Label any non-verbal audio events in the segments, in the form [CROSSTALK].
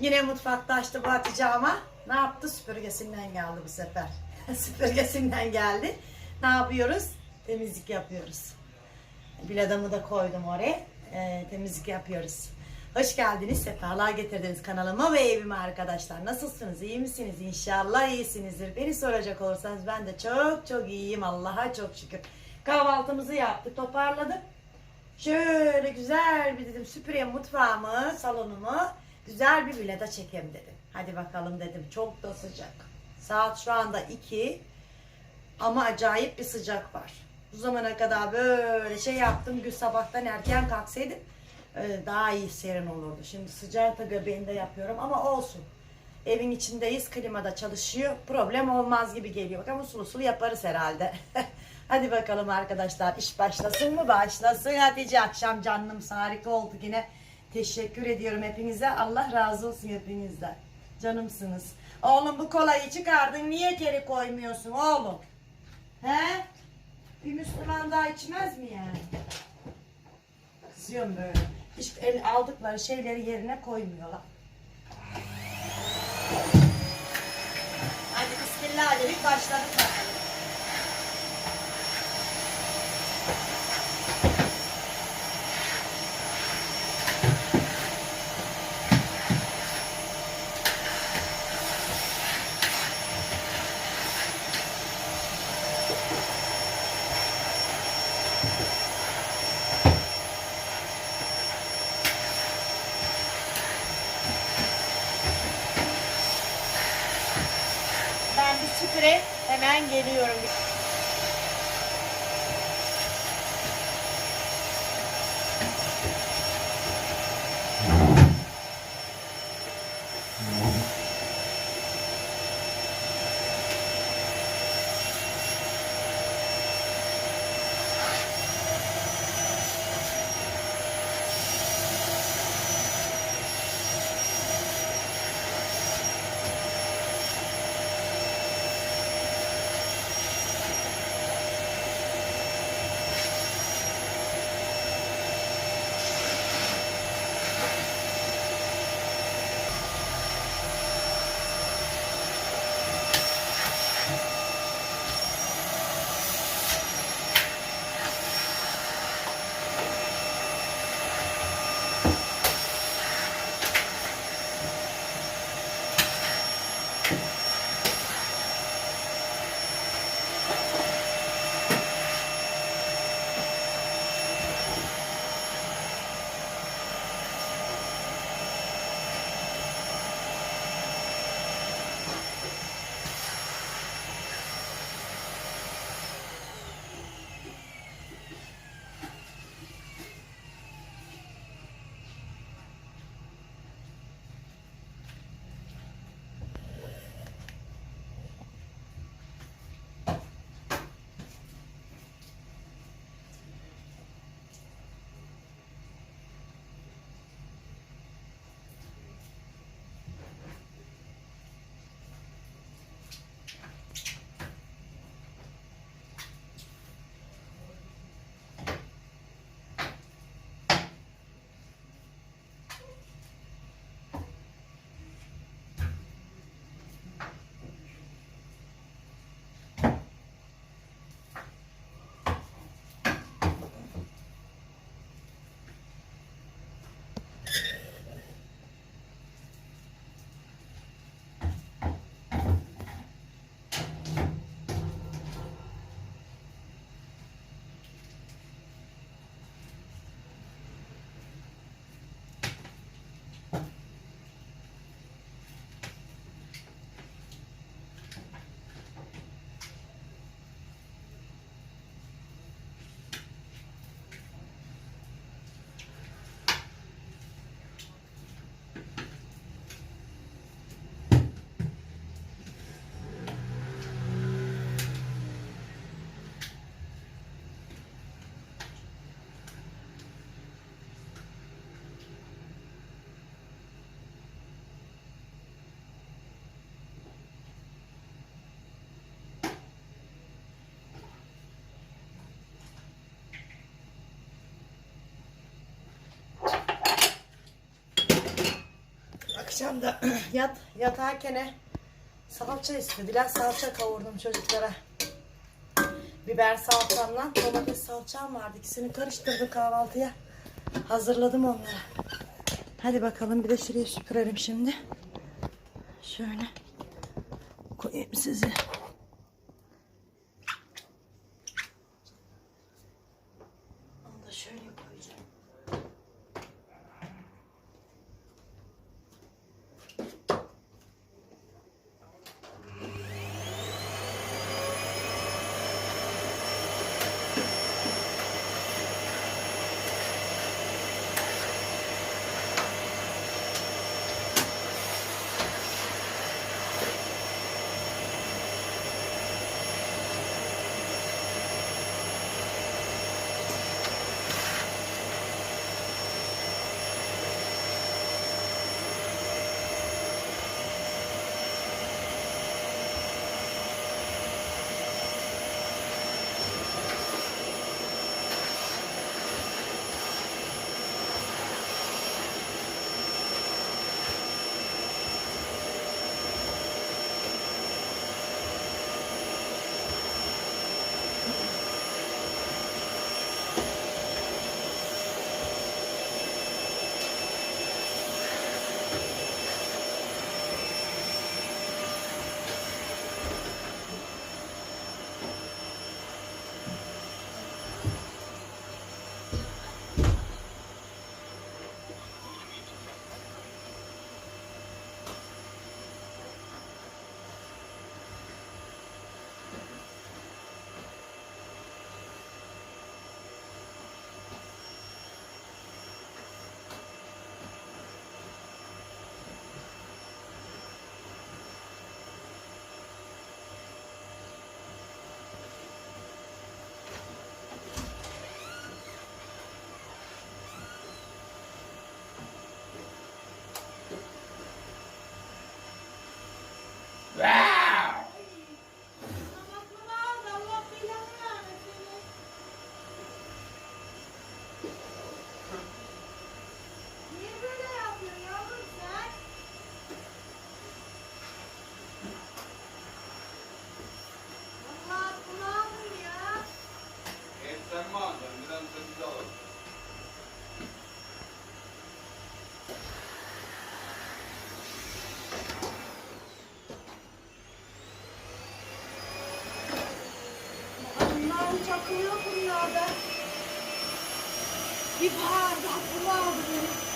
Yine mutfakta açtı bu Hatice ama ne yaptı? Süpürgesinden geldi bu sefer. [LAUGHS] Süpürgesinden geldi. Ne yapıyoruz? Temizlik yapıyoruz. Biladamı da koydum oraya. Ee, temizlik yapıyoruz. Hoş geldiniz, sefalar getirdiniz kanalıma ve evime arkadaşlar. Nasılsınız, iyi misiniz? İnşallah iyisinizdir. Beni soracak olursanız ben de çok çok iyiyim. Allah'a çok şükür. Kahvaltımızı yaptık, toparladık. Şöyle güzel bir dedim süpüreyim mutfağımı, salonumu. Güzel bir vilada çekeyim dedim. Hadi bakalım dedim. Çok da sıcak. Saat şu anda 2. Ama acayip bir sıcak var. Bu zamana kadar böyle şey yaptım. Gün sabahtan erken kalksaydım e, daha iyi serin olurdu. Şimdi sıcak da göbeğinde yapıyorum ama olsun. Evin içindeyiz. Klimada çalışıyor. Problem olmaz gibi geliyor. Ama usul usul yaparız herhalde. [LAUGHS] Hadi bakalım arkadaşlar. iş başlasın mı? Başlasın. Hatice akşam canım harika oldu yine. Teşekkür ediyorum hepinize. Allah razı olsun hepinizden. Canımsınız. Oğlum bu kolayı çıkardın. Niye geri koymuyorsun oğlum? He? Bir Müslüman daha içmez mi yani? Kızıyorum böyle. Hiç el aldıkları şeyleri yerine koymuyorlar. Hadi bismillah dedik başladık bakalım. Bir süpüre hemen geliyorum. Akşam da [CLEARS THROAT] yat yatarken salça istediler. Salça kavurdum çocuklara. Biber salçamla domates salçam vardı. İkisini karıştırdım kahvaltıya. Hazırladım onları. Hadi bakalım bir de şuraya süpürelim şimdi. Şöyle koyayım sizi. Onu da şöyle koyacağım. Çakılıyor bunlarda. Bir bardak bunu aldı benim.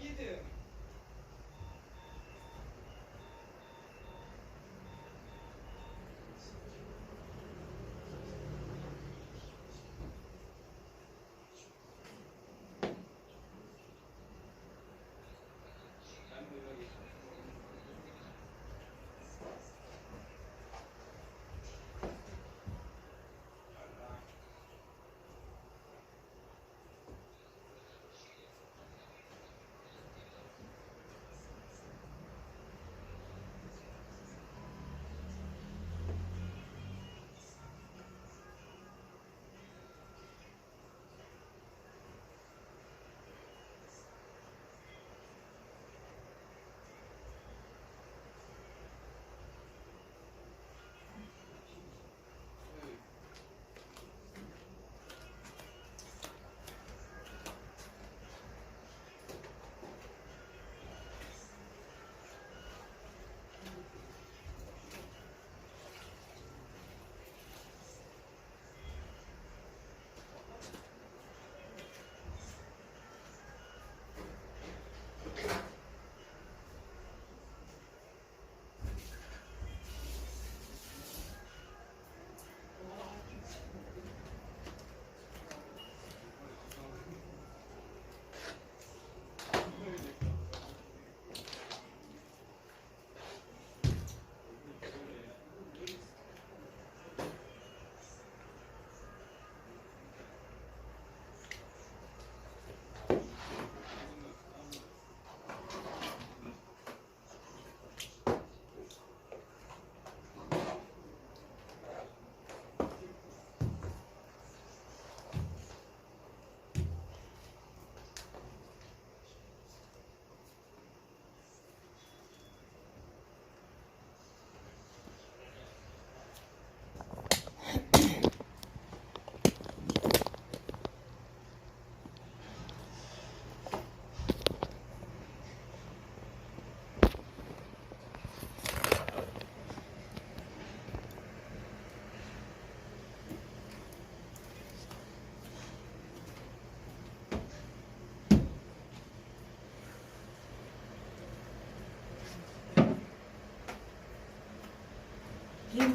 like you do.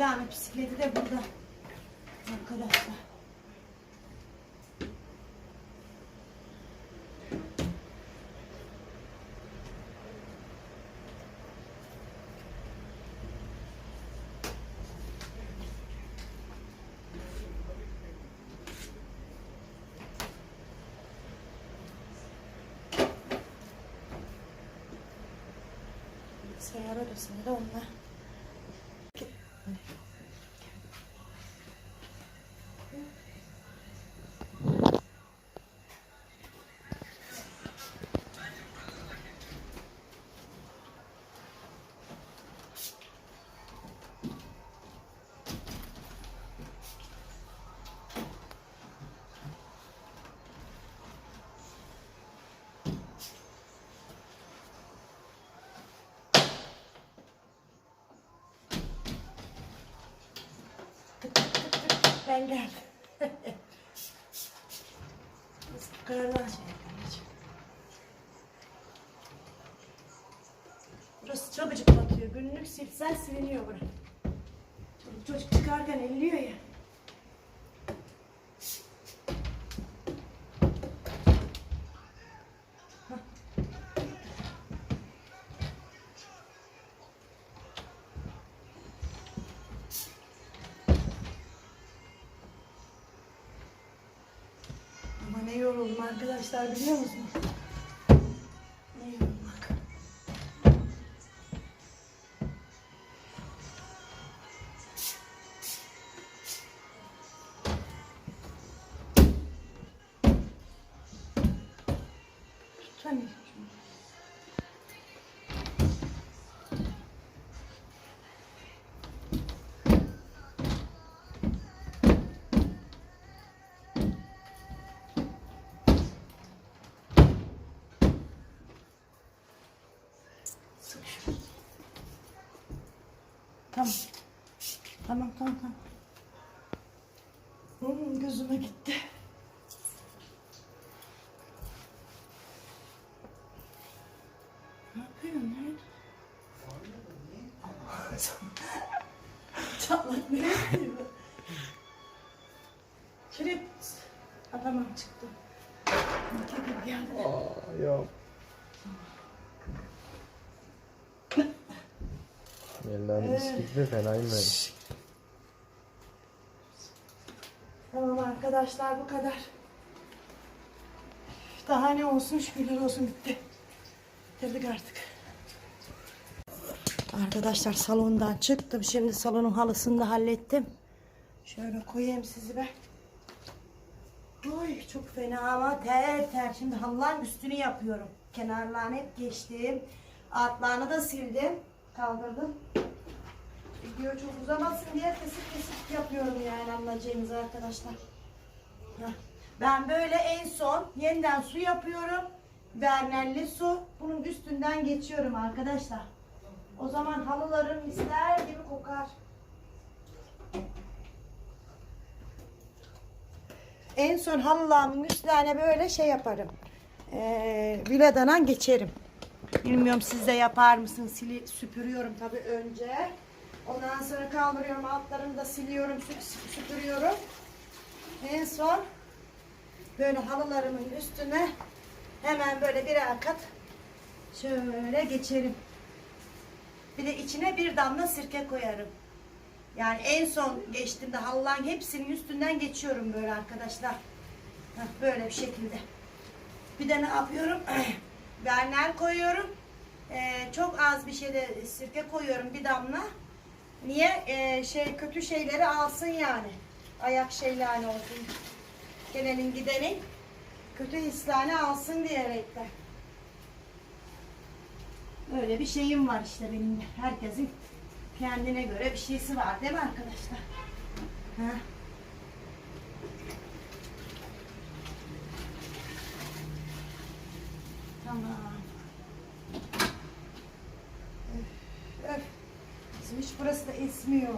Sevda'nın bisikleti de burada. Arkadaşlar. Bilgisayar odasında onlar. Ben geldim. [LAUGHS] Şey yapalım. Burası çabucak batıyor. Günlük silsen siliniyor bura. Çocuk, çocuk çıkarken elliyor ya. Yoruldum arkadaşlar biliyor musunuz? Tamam tamam tamam. Hmm, gözüme gitti. Ne yapıyorsun lan? Çatlak ne yapıyor? Çıktı. Kekik geldi. Aa, yok. Elden bisikleti fena inmedi. Tamam arkadaşlar bu kadar. Daha ne olsun şükürler olsun bitti. Bitirdik artık. Arkadaşlar salondan çıktım. Şimdi salonun halısını da hallettim. Şöyle koyayım sizi ben. Oy çok fena ama ter ter. Şimdi halıların üstünü yapıyorum. Kenarlarını hep geçtim. Altlarını da sildim. Kaldırdım. Video çok uzamasın diye kesip kesip yapıyorum yani anlayacağınız arkadaşlar. Ben böyle en son yeniden su yapıyorum. Bernelli su. Bunun üstünden geçiyorum arkadaşlar. O zaman halılarım misler gibi kokar. En son halılarımın üstlerine böyle şey yaparım. Ee, viladanan geçerim. Bilmiyorum siz de yapar mısınız? Sili, süpürüyorum tabii önce. Ondan sonra kaldırıyorum. Altlarını da siliyorum, sü- süpürüyorum. En son böyle halılarımın üstüne hemen böyle birer kat şöyle geçerim. Bir de içine bir damla sirke koyarım. Yani en son geçtiğimde halıların hepsinin üstünden geçiyorum böyle arkadaşlar. Heh, böyle bir şekilde. Bir de ne yapıyorum? [CLEARS THROAT] Bernel koyuyorum. Ee, çok az bir şeyde sirke koyuyorum bir damla. Niye? Ee, şey kötü şeyleri alsın yani. Ayak şeylerini olsun. Gelenin gidenin kötü hislerini alsın diyerekten. Öyle bir şeyim var işte benim de. Herkesin kendine göre bir şeysi var değil mi arkadaşlar? Ha? Tamam. Öf, öf. Bizim hiç burası da esmiyor.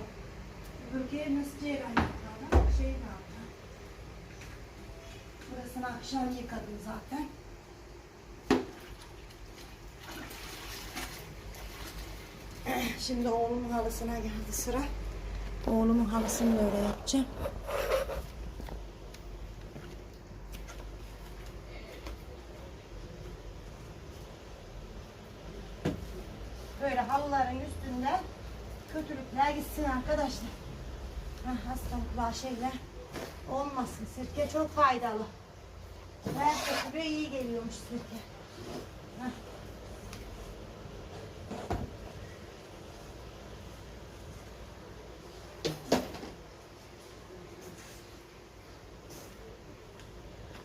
Öbürkeye nasıl ceylan yaptılar? Şey ne yaptı? Akşam yıkadım zaten. Şimdi oğlumun halısına geldi sıra. Oğlumun halısını da öyle yapacağım. Böyle halıların üstünden kötülükler gitsin arkadaşlar. Hastalıklar şeyler olmasın. Sirke çok faydalı. Her kötülüğe iyi geliyormuş. Hah.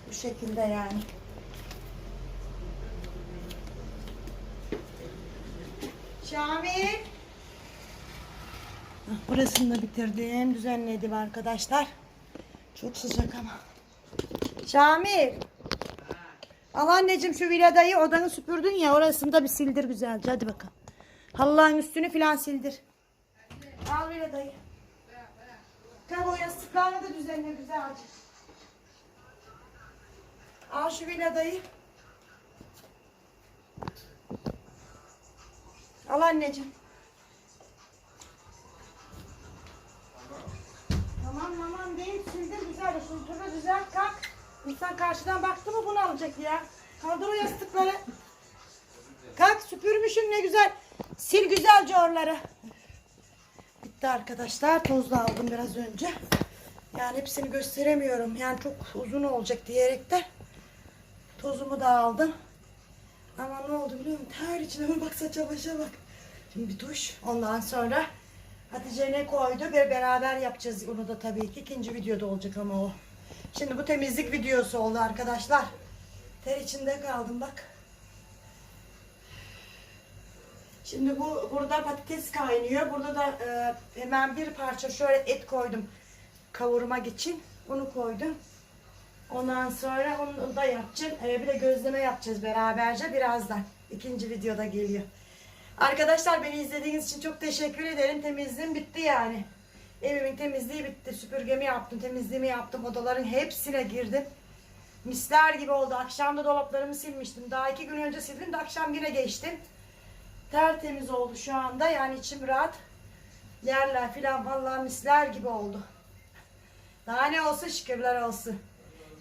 Bu şekilde yani. Şamil. Burasını da bitirdim. Düzenledim arkadaşlar. Çok sıcak ama. Şamil. Al anneciğim şu viladayı odanı süpürdün ya orasını da bir sildir güzelce. Hadi bakalım. Halıların üstünü filan sildir. Al viladayı. Tabi o yastıklarını da düzenle güzelce. Al şu viladayı. Al anneciğim. Tamam tamam değil sildir güzel. Şunu turna güzel kalk. İnsan karşıdan baktı mı bunu alacak ya. Kaldır o yastıkları. Kalk süpürmüşsün ne güzel. Sil güzelce oraları. Bitti arkadaşlar. Toz aldım biraz önce. Yani hepsini gösteremiyorum. Yani çok uzun olacak diyerek de tozumu da aldım. Ama ne oldu biliyor musun? Ter içine bak saça başa bak. Şimdi bir duş. Ondan sonra Hatice ne koydu? Bir beraber yapacağız onu da tabii ki. ikinci videoda olacak ama o. Şimdi bu temizlik videosu oldu arkadaşlar. Ter içinde kaldım bak. Şimdi bu burada patates kaynıyor. Burada da e, hemen bir parça şöyle et koydum kavurmak için. Onu koydum. Ondan sonra onu da yapacağım. E, bir de gözleme yapacağız beraberce birazdan. İkinci videoda geliyor. Arkadaşlar beni izlediğiniz için çok teşekkür ederim. Temizliğim bitti yani. Evimin temizliği bitti. Süpürgemi yaptım, temizliğimi yaptım. Odaların hepsine girdim. Misler gibi oldu. Akşam da dolaplarımı silmiştim. Daha iki gün önce sildim de akşam yine geçtim. Tertemiz oldu şu anda. Yani içim rahat. Yerler filan vallahi misler gibi oldu. Daha ne olsun şükürler olsun.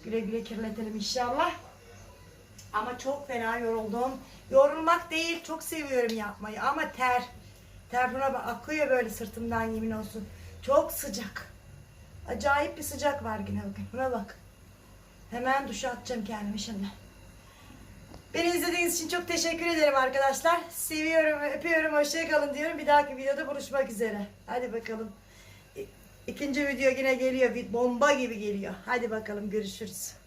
Güle güle kirletelim inşallah. Ama çok fena yoruldum. Yorulmak değil, çok seviyorum yapmayı ama ter. Ter buna akıyor böyle sırtımdan yemin olsun. Çok sıcak. Acayip bir sıcak var yine bugün. Buna bak. Hemen duşa atacağım kendimi şimdi. Beni izlediğiniz için çok teşekkür ederim arkadaşlar. Seviyorum, öpüyorum, hoşçakalın diyorum. Bir dahaki videoda buluşmak üzere. Hadi bakalım. İkinci video yine geliyor. Bir bomba gibi geliyor. Hadi bakalım görüşürüz.